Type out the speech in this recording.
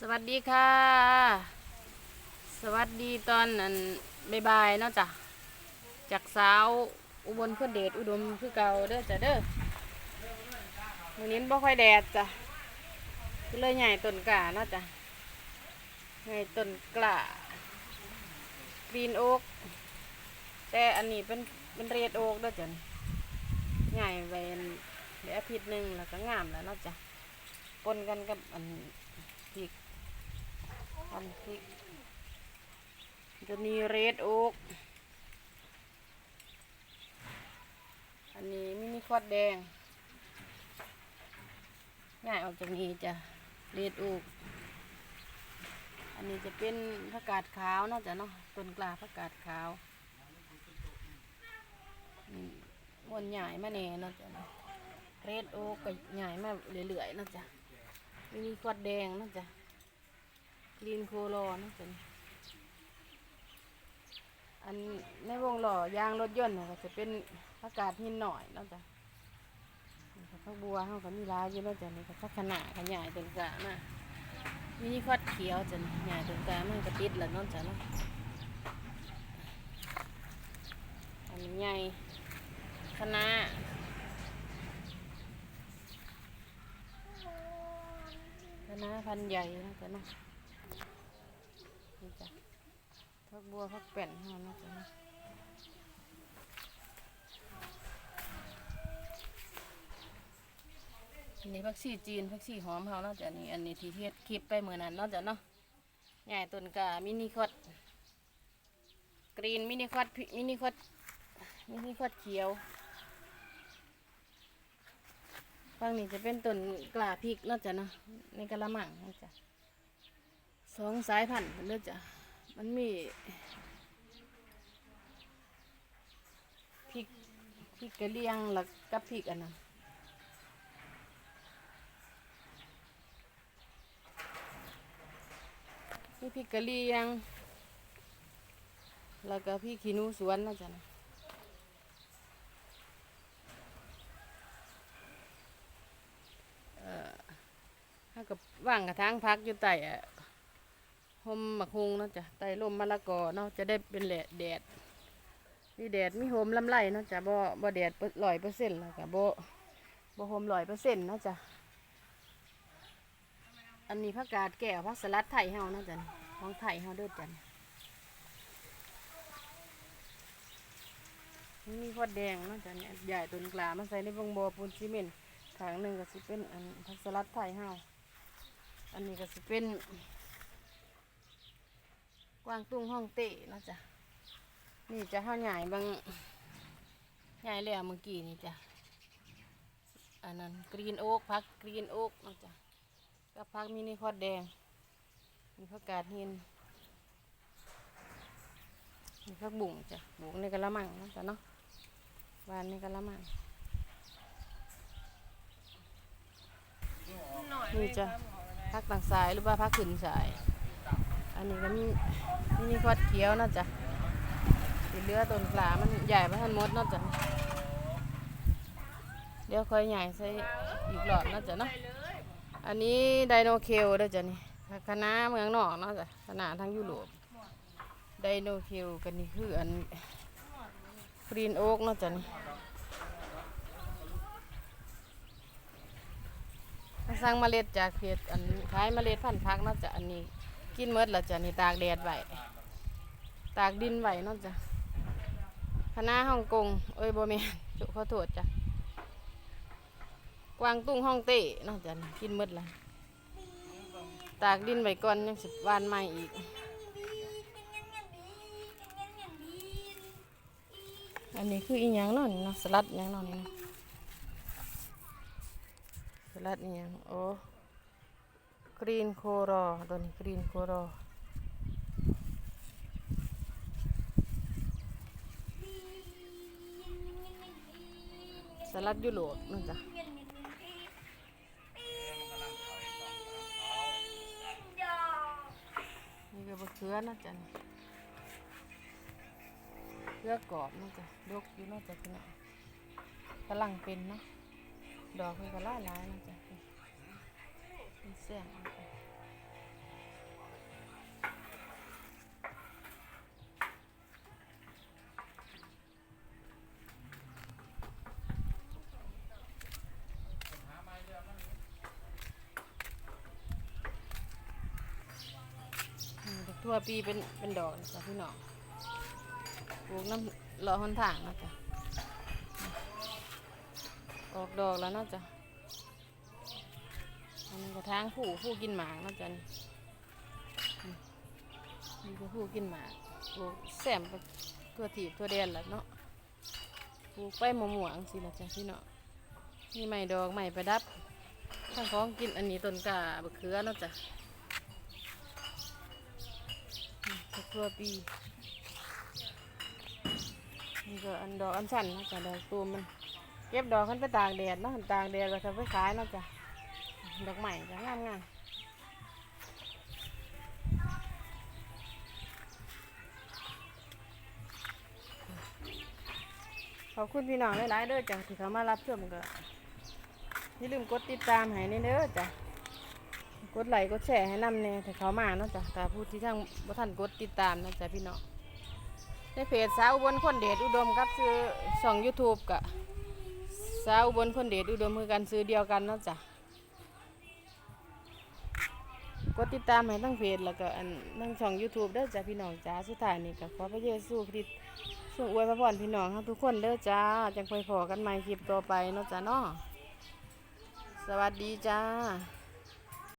สวัสดีค่ะ สวัสดีตอนนั้นบายๆเนาะจ้ะจากสาวอุบลเพื่อเดชอุดมคือเก่าเด้อจ้ะเด้อมื้อนี้บ่ค่อยแดดจ้ะก็เลยใหญ่ต้นกล้าเนาะจ้ะใหญ่ต้นกล้ากรีนโอ๊กแต่อันนี้เป็นเป็นเรดโอ๊กเด้อจ้ะใหญ่ไปเดี๋ยวอาทิตย์หนึ่งแล้วก็งามแล้วเนาะจ้ะปนกันกับอัน พันพริกจะมีเรดโอ๊กอันนี้มินิคอดแดงง่ายออกจากนี้จะเรดโอ๊กอันนี้จะเป็นผักกาดขาวเนาะจ้ะเนาะต้นกล้าผักกาดขาวมวนใหญ่มาแน่เนาะจ้ะเนาะเรดโอ๊กก็ใหญ่มาเรื่อยๆเนาะจ้ะมินิกวาดแดงนะจ๊ะ กรีนโคโลนะจ๊ะอันในวงหล่อยางรถยนต์ก็จะเป็นอากาศหินหน่อยนาะจ๊ะนี่ก็พักบัวเขาก็มีลายอยู่นาะจ๊ะนี่ก็พักขนาดขยายต้นกล้ามากมินิคอดเขียวจนใหญ่ต้นกล้ามันก็ติดแล้วนาะจ๊ะเนาะอันนี้ใหญ่คณะคณะพันใหญ่นะจ๊ะนาะ นี่จ้ะพักบัวพักแป่นเฮานะจ๊ะอันนี้พักชีจีนพักชีหอมเฮาเนาะจ๊ะนี่อันนี้ที่เฮ็ดคลิปไปเมื่อนั้นเนาะจ๊ะเนาะใหญ่ต้นกามินิคอดกรีนมินิคอดมินิคอดมินิคอดเขียวฝั่งนี้จะเป็นต้นกล้าพริกเนาะจ้ะเนาะในกะละมังนาะจ้ะ สองสายพันธุ์เนาะจ้ะ มันมีพริกพริกกะเหรียงแล้วกับพริกอันนั้นมีพริกกะเหรียง แล้วก็พริกขี้หนูสวนนะจ้ะเนาะถ้ากับว่างกระถางพักอยู่ใต้อะ หมหมักฮงเนาะจ้ะใต้ร่มมะละกอเนาะจะได้เป็นแหละแดดมีแดดมีโฮมลำไรเนาะจ้ะบ่บ่แดดร้อยเปอร์เซ็นต์แล้วก็บ่บ่โฮมร้อยเปอร์เซ็นต์เนาะจ้ะอันนี้ผักกาดแก้วผักสลัดไทยเฮาเนาะจ้ะของไทยเฮาเด้อจ้ะนี่มีขวดแดงเนาะจ้ะเนี่ยใหญ่ต้นกลามาใส่ในบงบอปูนซีเมนต์ทางหนึ่งก็สิเป็นอันผักสลัดไทยเฮาอันนี้ก็สิเป็น กวางตุ้งห้องเต้เนาะจ้ะนี่จะเฮาใหญ่บางใหญ่แล้วเมื่อกี้นี่จ้ะอันนั้นกรีนโอ๊กพักกรีนโอ๊กนาะจ้ะกับพักมินิคอดแดงมีผักกาดหินมีผักบุ้งจ้ะบุ้งในกะละมังนาะจ้ะเนาะวานในกะละมังนี่จ้ะพักต่างสายหรือว่าพักขึ้นสาย อันนี้ก็มีมีคอดเขี้ยวนาะจ้ะสีเลือต้นปลามันใหญ่พระทันมดนาะจ้ะเดี๋ยวค่อยใหญ่ใส่อีกหลอดนาะจ้ะเนาะอันนี้ไดโนเคลเด้อจ้ะนี่คณะเมืองนอกนาะจ้ะคณะทางยุโรปไดโนเคลกันนี่คืออันกรีนโอ๊กนาะจ้ะนี่สร้างเมล็ดจากเพจอันขายเมล็ดพันธุ์พักเนาะจ้ะอันนี้ กินเมดแล้วจ้ะนี่ตากแดดไว้ตากดินไว้เนาะจ้ะคณะฮ่องกง เอ้ยบ่แม่นจุขอโทษจ้ะกวางตุ้งฮ่องเต้เนาะจ้ะกินเมดแล้วตากดินไว้ก่อนยังสิบวานใหม่อีกอันนี้คืออีหยังนาะนี่เนาะสลัดอีหยังนาะนี่เนะสลัดนี่ยังโอ้ กรีนโครอตัวนี้กรีนโครอสลัดยุโรปนั่นจ้ะนี่ก็บะเขือนะจ๊ะเขือกรอบนะจ๊ะดกอยู่เนาะจ๊ะพี่น้องกำลังเป็นเนาะดอกมันก็หลาลายๆนะจ๊ะ เสียงทั่วปีเป็นเป็นดอกจ้ะพี่น้องปลูกน้ำรอหนทางนะจ๊ะออกดอกแล้วนะจ๊ะ อันนี้ก็ทางผู้ผู้กินหมากเนาะจ้ะนี่อืมนี่ก็ผู้กินหมากปลูกแซมตัวถีบตัวแดนแหละเนาะปลูกไปหมะม่วงสิละจ้ะพี่เน้องนี่ใหม่ดอกใหม่ประดับทั้งของกินอันนี้ต้นกาบะเขือเนาะจ้ะตัวปีนี่ก็อันดอกอันสั้นเนาะจ้ะดอกตูมมัน เก็บดอกขึ้นไปตากแดดเนาะตากแดดก็จะไปขายเนาะจ้ะ ดอกใหม่จะงามงามขอบคุณพี่น้องหลายๆเด้อจ้ะที่เขามารับชมก็อย่าลืมกดติดตามให้ในเด้อจ้ะกดไลค์กดแชร์ให้นำเนี่ยถ้าเขามาเนาะจ้ะแต่ผู้ที่ทางบ่ท่านกดติดตามเนาะจ้ะพี่น้องในเพจสาวอุบลคนเดชอุดมครับซื้อช่อง YouTube กะสาวอุบลคนเดชอุดมคือกันซื้อเดียวกันเนาะจ้ะ กดติดตามให้ทั้งเพจแล้วก็อันทั้งช่อง YouTube เด้อจ้าพี่น้องจ้าสุดท้ายนี่ก็ขอพระเยซูคริสต์ทรงอวยพระพรพี่น้องทุกคนเด้อจ้าจังไปพอกันใหม่คลิปต่อไปเนาะจ้าเนาะสวัสดีจ้า